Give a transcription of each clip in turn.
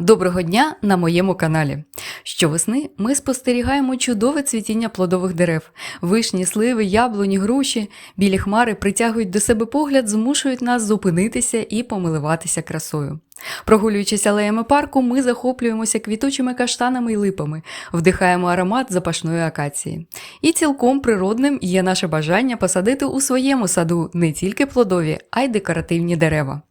Доброго дня на моєму каналі. Щовесни ми спостерігаємо чудове цвітіння плодових дерев. Вишні, сливи, яблуні, груші, білі хмари притягують до себе погляд, змушують нас зупинитися і помиливатися красою. Прогулюючись алеями парку, ми захоплюємося квітучими каштанами й липами, вдихаємо аромат запашної акації. І цілком природним є наше бажання посадити у своєму саду не тільки плодові, а й декоративні дерева.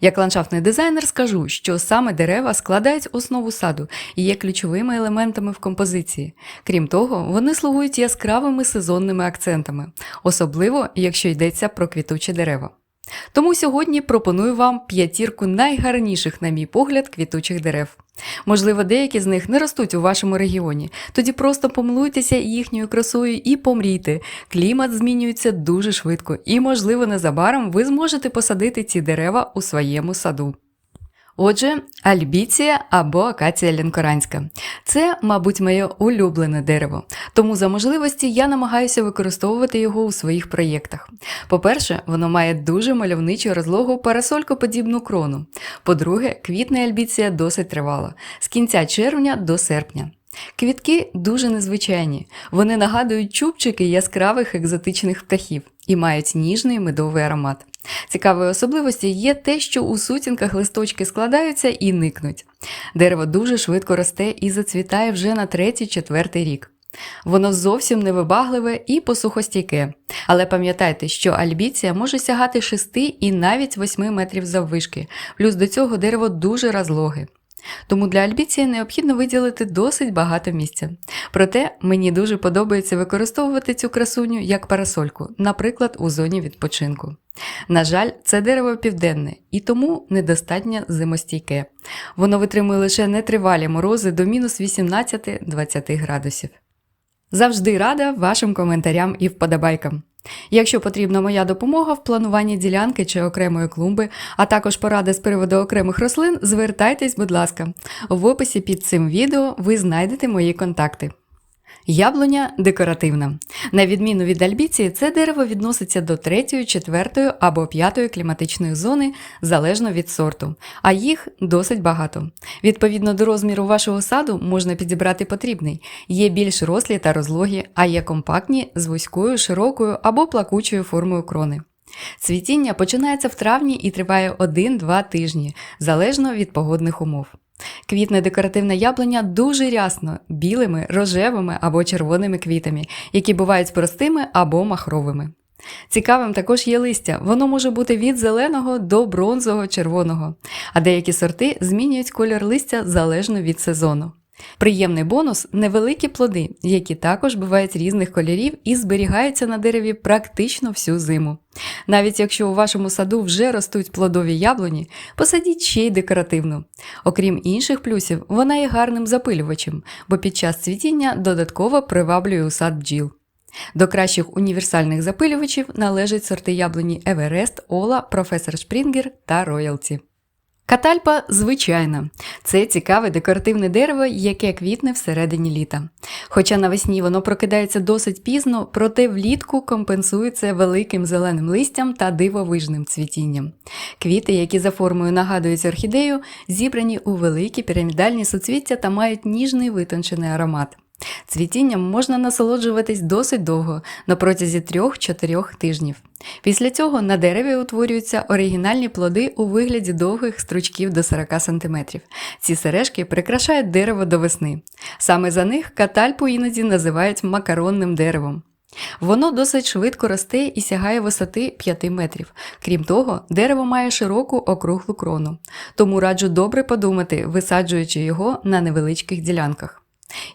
Як ландшафтний дизайнер скажу, що саме дерева складають основу саду і є ключовими елементами в композиції. Крім того, вони слугують яскравими сезонними акцентами, особливо якщо йдеться про квітучі дерева. Тому сьогодні пропоную вам п'ятірку найгарніших, на мій погляд, квітучих дерев. Можливо, деякі з них не ростуть у вашому регіоні, тоді просто помилуйтеся їхньою красою і помрійте. Клімат змінюється дуже швидко, і, можливо, незабаром ви зможете посадити ці дерева у своєму саду. Отже, альбіція або акація лінкоранська. Це, мабуть, моє улюблене дерево, тому за можливості я намагаюся використовувати його у своїх проєктах. По-перше, воно має дуже мальовничу розлогу парасолькоподібну крону. По-друге, квітне альбіція досить тривала з кінця червня до серпня. Квітки дуже незвичайні, вони нагадують чубчики яскравих екзотичних птахів і мають ніжний медовий аромат. Цікавою особливостю є те, що у сутінках листочки складаються і никнуть. Дерево дуже швидко росте і зацвітає вже на третій-четвертий рік. Воно зовсім невибагливе і посухостійке. Але пам'ятайте, що альбіція може сягати 6 і навіть 8 метрів заввишки, плюс до цього дерево дуже розлоге. Тому для альбіції необхідно виділити досить багато місця. Проте мені дуже подобається використовувати цю красуню як парасольку, наприклад, у зоні відпочинку. На жаль, це дерево південне і тому недостатньо зимостійке. Воно витримує лише нетривалі морози до мінус 18-20 градусів. Завжди рада вашим коментарям і вподобайкам. Якщо потрібна моя допомога в плануванні ділянки чи окремої клумби, а також поради з приводу окремих рослин, звертайтесь, будь ласка. В описі під цим відео ви знайдете мої контакти. Яблуня декоративна. На відміну від альбіції, це дерево відноситься до 3, 4 або 5 кліматичної зони залежно від сорту, а їх досить багато. Відповідно до розміру вашого саду можна підібрати потрібний. Є більш рослі та розлогі, а є компактні з вузькою, широкою або плакучою формою крони. Цвітіння починається в травні і триває 1-2 тижні, залежно від погодних умов. Квітне декоративне яблуня дуже рясно, білими, рожевими або червоними квітами, які бувають простими або махровими. Цікавим також є листя, воно може бути від зеленого до бронзового червоного, а деякі сорти змінюють колір листя залежно від сезону. Приємний бонус невеликі плоди, які також бувають різних кольорів і зберігаються на дереві практично всю зиму. Навіть якщо у вашому саду вже ростуть плодові яблуні, посадіть ще й декоративну. Окрім інших плюсів, вона є гарним запилювачем, бо під час цвітіння додатково приваблює у сад бджіл. До кращих універсальних запилювачів належать сорти яблуні Еверест, Ола, Професор Шпрінгер та Роялті. Катальпа звичайна. Це цікаве декоративне дерево, яке квітне всередині літа. Хоча навесні воно прокидається досить пізно, проте влітку компенсується великим зеленим листям та дивовижним цвітінням. Квіти, які за формою нагадують орхідею, зібрані у великі пірамідальні суцвіття та мають ніжний витончений аромат. Цвітінням можна насолоджуватись досить довго, на протязі 3-4 тижнів. Після цього на дереві утворюються оригінальні плоди у вигляді довгих стручків до 40 см. Ці сережки прикрашають дерево до весни. Саме за них катальпу іноді називають макаронним деревом. Воно досить швидко росте і сягає висоти 5 метрів. Крім того, дерево має широку округлу крону, тому раджу добре подумати, висаджуючи його на невеличких ділянках.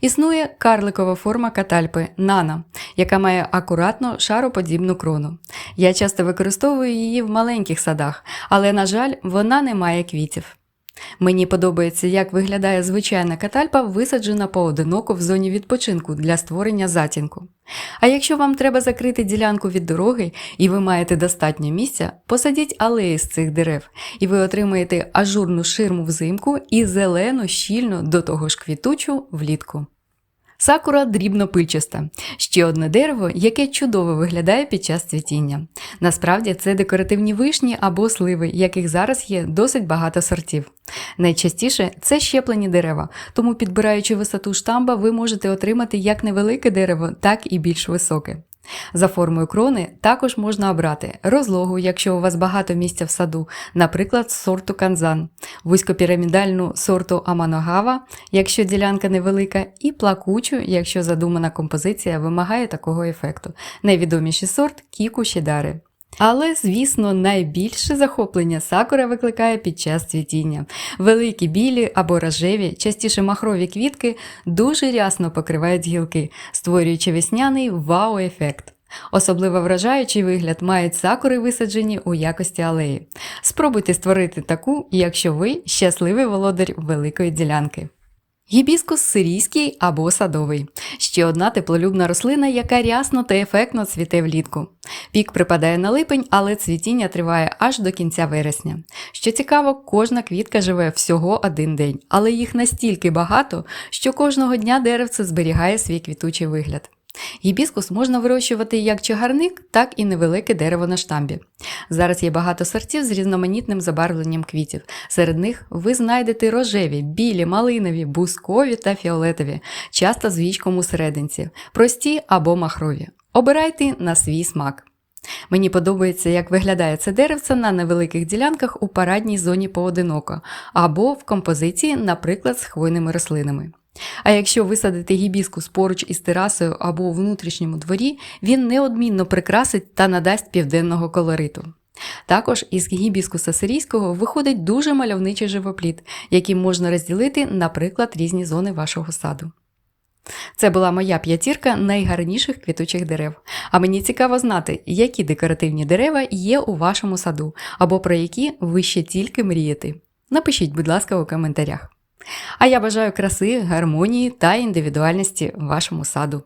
Існує карликова форма катальпи нана, яка має акуратно шароподібну крону. Я часто використовую її в маленьких садах, але, на жаль, вона не має квітів. Мені подобається, як виглядає звичайна катальпа, висаджена поодиноко в зоні відпочинку для створення затінку. А якщо вам треба закрити ділянку від дороги і ви маєте достатньо місця, посадіть алеї з цих дерев, і ви отримаєте ажурну ширму взимку і зелену щільно до того ж квітучу влітку. Сакура дрібнопильчаста ще одне дерево, яке чудово виглядає під час цвітіння. Насправді це декоративні вишні або сливи, яких зараз є досить багато сортів. Найчастіше це щеплені дерева, тому підбираючи висоту штамба, ви можете отримати як невелике дерево, так і більш високе. За формою крони також можна обрати розлогу, якщо у вас багато місця в саду, наприклад, сорту канзан, вузькопірамідальну сорту аманогава, якщо ділянка невелика, і плакучу, якщо задумана композиція вимагає такого ефекту. Найвідоміший сорт кіку щедари. Але, звісно, найбільше захоплення сакура викликає під час цвітіння. Великі білі або рожеві, частіше махрові квітки дуже рясно покривають гілки, створюючи весняний вау-ефект. Особливо вражаючий вигляд мають сакури, висаджені у якості алеї. Спробуйте створити таку, якщо ви щасливий володар великої ділянки. Гібіскус сирійський або садовий ще одна теплолюбна рослина, яка рясно та ефектно цвіте влітку. Пік припадає на липень, але цвітіння триває аж до кінця вересня. Що цікаво, кожна квітка живе всього один день, але їх настільки багато, що кожного дня деревце зберігає свій квітучий вигляд. Гібіскус можна вирощувати як чагарник, так і невелике дерево на штамбі. Зараз є багато сортів з різноманітним забарвленням квітів. Серед них ви знайдете рожеві, білі, малинові, бускові та фіолетові, часто з вічком у серединці, прості або махрові. Обирайте на свій смак. Мені подобається, як виглядає це деревце на невеликих ділянках у парадній зоні поодиноко, або в композиції, наприклад, з хвойними рослинами. А якщо висадити гібіскус поруч із терасою або у внутрішньому дворі, він неодмінно прикрасить та надасть південного колориту. Також із гібіскуса сирійського виходить дуже мальовничий живопліт, який можна розділити, наприклад, різні зони вашого саду. Це була моя п'ятірка найгарніших квітучих дерев. А мені цікаво знати, які декоративні дерева є у вашому саду, або про які ви ще тільки мрієте. Напишіть, будь ласка, у коментарях. А я бажаю краси, гармонії та індивідуальності вашому саду.